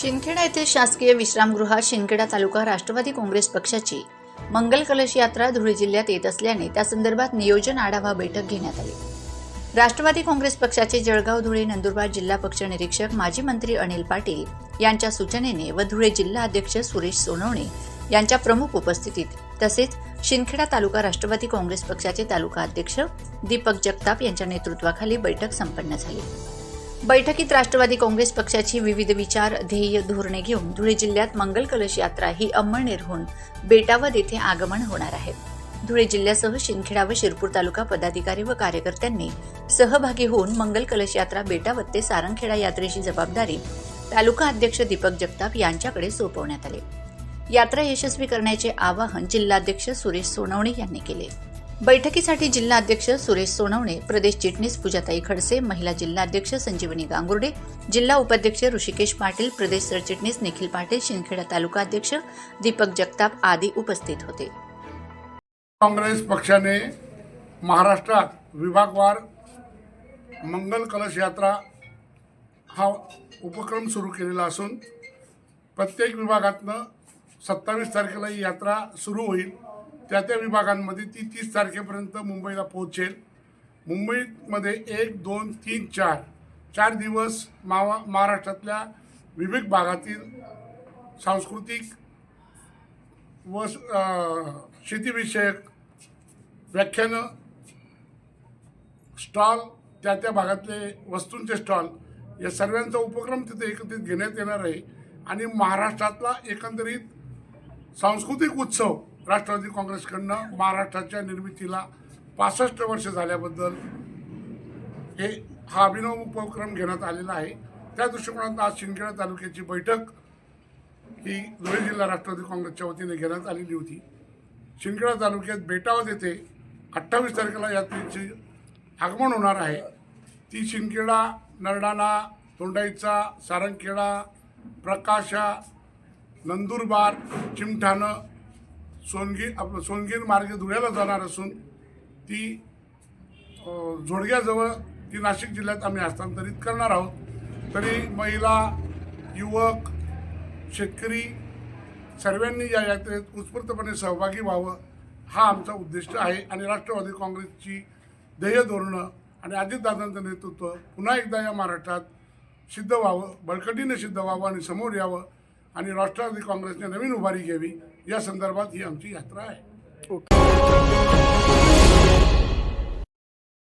शिंदखेडा येथे शासकीय विश्रामगृहात शिंदखेडा तालुका राष्ट्रवादी काँग्रेस पक्षाची मंगल कलश यात्रा धुळे जिल्ह्यात येत असल्याने त्या संदर्भात नियोजन आढावा बैठक घेण्यात आली. राष्ट्रवादी काँग्रेस पक्षाचे जळगाव धुळे नंदुरबार जिल्हा पक्ष निरीक्षक माजी मंत्री अनिल पाटील यांच्या सूचनेने व धुळे जिल्हा अध्यक्ष सुरेश सोनवणे यांच्या प्रमुख उपस्थितीत तसेच शिंदखेडा तालुका राष्ट्रवादी काँग्रेस पक्षाचे तालुका अध्यक्ष दीपक जगताप यांच्या नेतृत्वाखाली बैठक संपन्न झाली. बैठकीत राष्ट्रवादी काँग्रेस पक्षाची विविध विचार ध्येय धोरणे घेऊन धुळे जिल्ह्यात मंगल कलश यात्रा ही अंमळनेरहून बेटावद येथे आगमन होणार आहे. धुळे जिल्ह्यासह शिंदखेडा व शिरपूर तालुका पदाधिकारी व कार्यकर्त्यांनी सहभागी होऊन मंगल कलश यात्रा बेटावद ते सारंगखेडा यात्रेची जबाबदारी तालुका अध्यक्ष दीपक जगताप यांच्याकडे सोपवण्यात आले. यात्रा यशस्वी करण्याचे आवाहन जिल्हाध्यक्ष सुरेश सोनवणे यांनी केले. बैठकीसाठी जिल्हाध्यक्ष सुरेश सोनवणे प्रदेश चिटणीस पूजाताई खडसे महिला जिल्हाध्यक्ष संजीवनी गांगुर्डे जिल्हा उपाध्यक्ष ऋषिकेश पाटील प्रदेश सरचिटणीस निखिल पाटील शिंदखेडा तालुका अध्यक्ष दीपक जगताप आदी उपस्थित होते. काँग्रेस पक्षाने महाराष्ट्रात विभागवार मंगल कलश यात्रा हा उपक्रम सुरू केलेला असून प्रत्येक विभागातनं सत्तावीस तारखेला ही यात्रा सुरू होईल. त्या त्या विभागांमध्ये ती तीस तारखेपर्यंत मुंबईला पोहोचेल. मुंबईमध्ये एक दोन तीन चार चार दिवस मावा महाराष्ट्रातल्या विविध भागातील सांस्कृतिक व शेतीविषयक व्याख्यानं स्टॉल त्या त्या भागातले वस्तूंचे स्टॉल या सर्वांचा उपक्रम तिथे एकत्रित घेण्यात येणार आहे. आणि महाराष्ट्रातला एकंदरीत सांस्कृतिक उत्सव राष्ट्रवादी काँग्रेसकडनं महाराष्ट्राच्या निर्मितीला पासष्ट वर्ष झाल्याबद्दल हे हा अभिनव उपक्रम घेण्यात आलेला आहे. त्या दृष्टिकोनातून आज शिंदखेडा तालुक्याची बैठक ही धुळे जिल्हा राष्ट्रवादी काँग्रेसच्या वतीने घेण्यात आलेली होती. शिंदखेडा तालुक्यात बेटावत येथे अठ्ठावीस तारखेला यात्रेचे आगमन होणार आहे. ती शिंदखेडा नरडाणा तोंडाईचा सारंगखेडा प्रकाशा नंदुरबार चिमठाणं सोनगी आपलं सोनगीर मार्गे धुळ्याला जाणार असून ती झोडग्याजवळ ती नाशिक जिल्ह्यात आम्ही हस्तांतरित करणार आहोत. तरी महिला युवक शेतकरी सर्वांनी या यात्रेत उत्स्फूर्तपणे सहभागी व्हावं हा आमचा उद्दिष्ट आहे. आणि राष्ट्रवादी काँग्रेसची ध्येय धोरणं आणि अजितदादांचं नेतृत्व पुन्हा एकदा या महाराष्ट्रात सिद्ध व्हावं बळकटीने सिद्ध व्हावं आणि समोर यावं आणि राष्ट्रवादी काँग्रेसने नवीन उभारी घ्यावी या संदर्भात ही आमची यात्रा आहे.